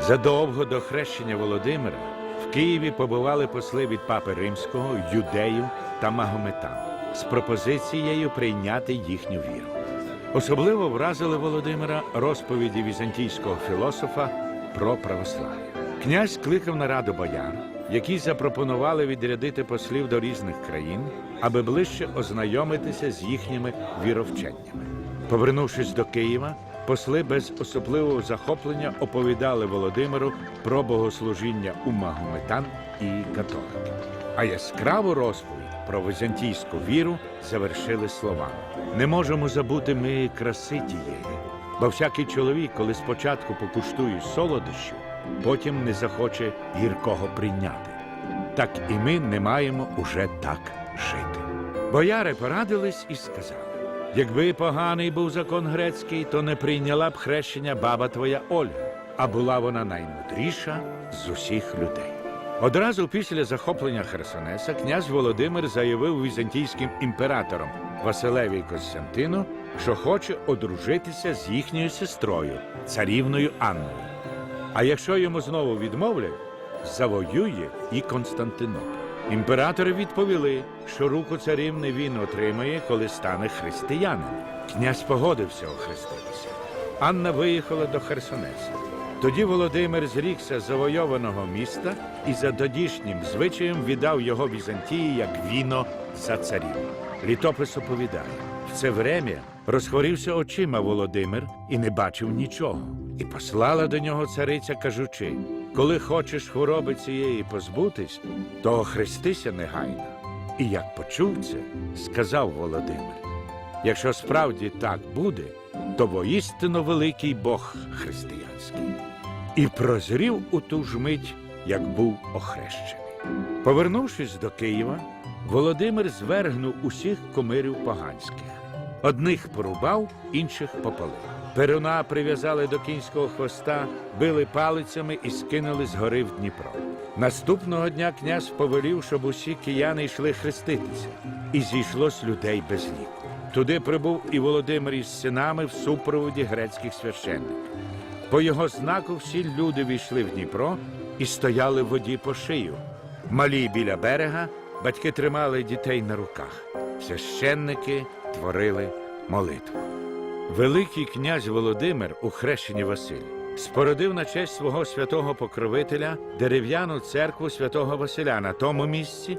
Задовго до хрещення Володимира в Києві побували посли від папи римського, юдею та магометан з пропозицією прийняти їхню віру. Особливо вразили Володимира розповіді візантійського філософа про православ'я. Князь кликав на раду бояр, які запропонували відрядити послів до різних країн, аби ближче ознайомитися з їхніми віровченнями. Повернувшись до Києва, посли без особливого захоплення оповідали Володимиру про богослужіння у магометан і католиків. А яскраву розповідь про візантійську віру завершили словами: не можемо забути ми краси тієї, бо всякий чоловік, коли спочатку покуштує солодощів, потім не захоче гіркого прийняти. Так і ми не маємо уже так жити. Бояри порадились і сказали: якби поганий був закон грецький, то не прийняла б хрещення баба твоя Ольга, а була вона наймудріша з усіх людей. Одразу після захоплення Херсонеса князь Володимир заявив візантійським імператорам Василеві Костянтину, що хоче одружитися з їхньою сестрою, царівною Анною. А якщо йому знову відмовлять, завоює і Константинополь. Імператори відповіли, що руку царівни він отримає, коли стане християнином. Князь погодився охреститися. Анна виїхала до Херсонеса. Тоді Володимир зрікся завойованого міста і за тодішнім звичаєм віддав його Візантії як віно за царів. Літопис оповідає, в це время розхворівся очима Володимир і не бачив нічого. І послала до нього цариця, кажучи: коли хочеш хвороби цієї позбутись, то охрестися негайно. І як почув це, сказав Володимир: якщо справді так буде, то воістину великий Бог християнський. І прозрів у ту ж мить, як був охрещений. Повернувшись до Києва, Володимир звергнув усіх комирів поганських. Одних порубав, інших попалив. Перуна прив'язали до кінського хвоста, били палицями і скинули з гори в Дніпро. Наступного дня князь повелів, щоб усі кияни йшли хреститися, і зійшлось людей без ліку. Туди прибув і Володимир із синами в супроводі грецьких священників. По його знаку всі люди війшли в Дніпро і стояли в воді по шию. Малі біля берега, батьки тримали дітей на руках. Священники творили молитву. Великий князь Володимир у хрещенні Василь спородив на честь свого святого покровителя дерев'яну церкву святого Василя на тому місці,